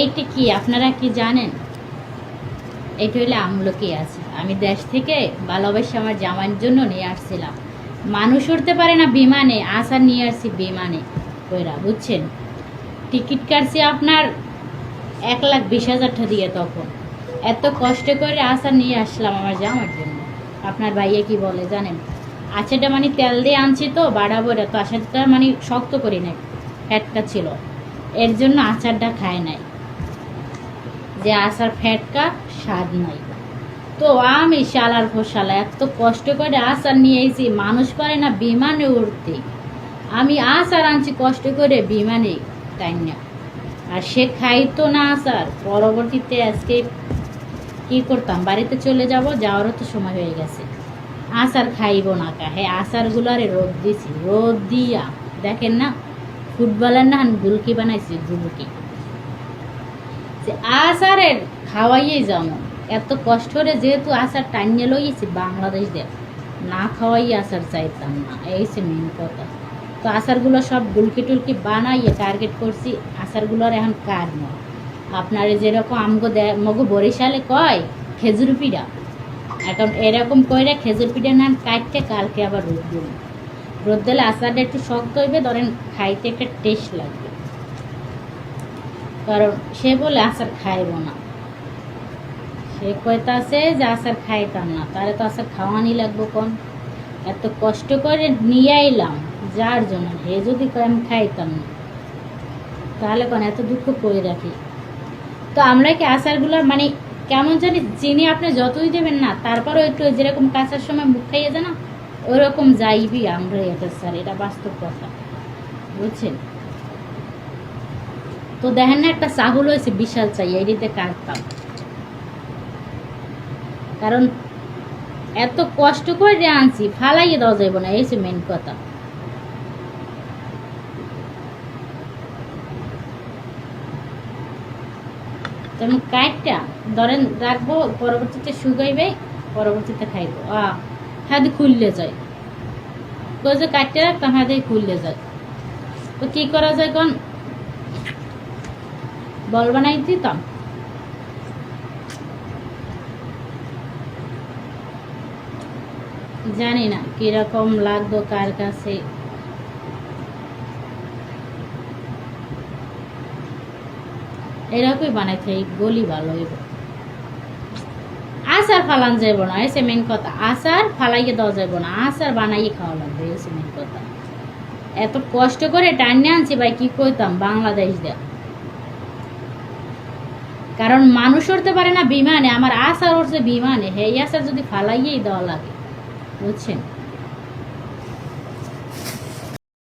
এইটা কি, আপনারা কি জানেন? এটা হলে আমলকি আছে। আমি দেশ থেকে ভালোবাসে আমার জামাইয়ের জন্য নিয়ে আসছিলাম। মানুষ উঠতে পারে না বিমানে আসার নিয়ে আসছি বিমানে। কইরা, বুঝছেন? টিকিট কাটছি আপনার এক লাখ বিশ হাজারটা দিয়ে তখন। এত কষ্ট করে আসার নিয়ে আসলাম আমার জামার জন্য। আপনার ভাইয়া কি বলে জানেন? আচারটা মানে তেল দিয়ে আনছি তো বাড়াবো এটা তো আচারটা মানে শক্ত করি নাই। ফ্যাটকা ছিল। এর জন্য আচারটা খায় নাই। যে আচার ফ্যাটকা স্বাদ নাই। তো আমি শালার ফোসালা এত কষ্ট করে আচার নিয়ে এসেছি, মানুষ পারে না বিমানে উঠতে আমি আচার আনছি কষ্ট করে বিমানে তাই না আর সে খাইতো না আসার। পরবর্তীতে আজকে কি করতাম? বাড়িতে চলে যাব, যাওয়ারও তো সময় হয়ে গেছে। আচার খাইব না কা? হ্যাঁ আচারগুলো আরে রোদ দিছি, রোদ দিয়া। দেখেন না, ফুটবলের না গুলকি বানাইছি গুলকি যে আচারের খাওয়াইয়ে যাব এত কষ্ট করে যেহেতু আচার টানিয়ে লইয়েছি বাংলাদেশ দিয়ে না খাওয়াই আচার চাইতাম না। এই মেন কথা। তো আচারগুলো সব গুলকি টুলকি বানাইয়ে টার্গেট করছি আচারগুলোর এখন কার নয় আপনার যেরকম আমগো দে- মগো বরিশালে কয়, খেজুর পিঠা। এখন এরকম কইরা খেজুর পিঠা নান কাটতে কালকে আবার রোদ দিল রোদ দিলে আচারটা একটু শক্ত হইবে, ধরেন খাইতে একটা টেস্ট লাগবে। কারণ সে বলে আচার খাইব না। সে কইতাছে যে আচার খাইতাম না, তাহলে তো আচার খাওয়ানি লাগবো কোন? এত কষ্ট করে নিয়ে আইলাম, যার জন্য হে যদি আমি খাইতাম না, তাহলে কোন এত দুঃখ করে রাখি তো আমরা কি আচারগুলো মানে কেমন জানি চিনি আপনি যতই দেবেন না, তারপরেও একটু যেরকম কাঁচার সময় মুখ খাইয়ে না, ওরকম যাইবি আমরা এটা স্যার এটা বাস্তব কথা। বুঝছেন? তো দেখেন না, একটা চাহুল হয়েছে, বিশাল চাই এটিতে কাটতাম কারণ এত কষ্ট করে আনছি, ফালাইয়ে দেওয়া যাইব না, এই মেন কথা। তেমন কাঠটা ধরেন রাখব, পরবর্তীতে শুকাইবে, পরবর্তীতে খাইবো। হাতে খুললে যায়। কই যে কাটতে রাখতাম, হাতে খুললে যায়। তো কি করা যায় কোন? বল বানাই দিতাম জানি না, কীরকম লাগতো কার কাছে। এরকমই বানাইতে এই গলি ভালো হইব। আচার ফালান যাইব না এসে মেন কথা। আচার ফালাইয়ে দেওয়া যাইব না, আচার বানাইয়ে খাওয়া লাগবে এসে মেন কথা। এত কষ্ট করে টান্নে আনছি ভাই, কি কইতাম, বাংলাদেশ দেয়া কারণ মানুষ উঠতে পারে না বিমানে, আমার আশা উঠছে বিমানে। হে আশা যদি ফালাইয়েই দেওয়া লাগে, বুঝছেন?